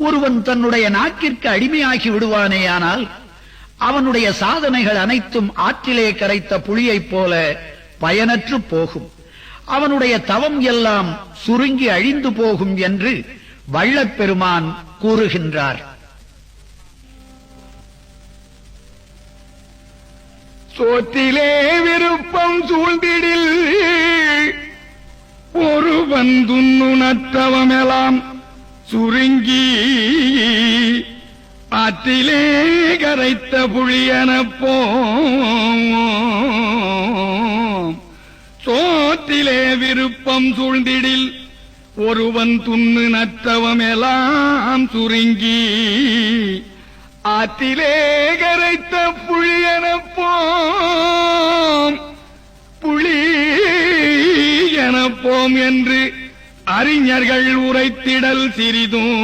ஒருவன் தன்னுடைய நாக்கிற்கு அடிமையாகி விடுவானேயானால் அவனுடைய சாதனைகள் அனைத்தும் ஆற்றிலே கரைத்த புளியைப் போல பயனற்று போகும். அவனுடைய தவம் எல்லாம் சுருங்கி அழிந்து போகும் என்று வள்ளப்பெருமான் கூறுகின்றார். சோற்றிலே விருப்பம் சூழ்ந்திடில் ஒருவன் துண்ணுணற்றவமெல்லாம் சுருங்கி ஆற்றிலே கரைத்த புளியனப் சோத்திலே விருப்பம் சூழ்ந்திடில் ஒருவன் துண்ணு நற்றவமெல்லாம் சுருங்கி ஆற்றிலே கரைத்த புளியனப் புளி எனப்போம் என்று அறிஞர்கள் உரைத்திடல் சிறிதும்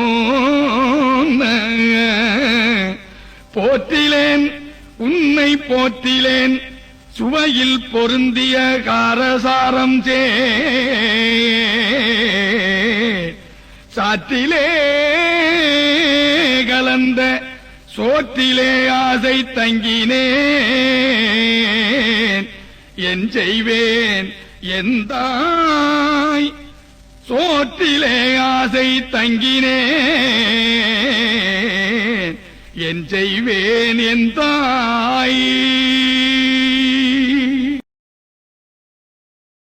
போற்றிலேன் உன்னை போற்றிலேன் சுவையில் பொருந்திய காரசாரம் சே. சாற்றிலே கலந்த சோற்றிலே ஆசை தங்கினேன். என் செய்வேன் எந்தாய் சோற்றிலே ஆசை தங்கினே என் செய்வேன் என் தாய்.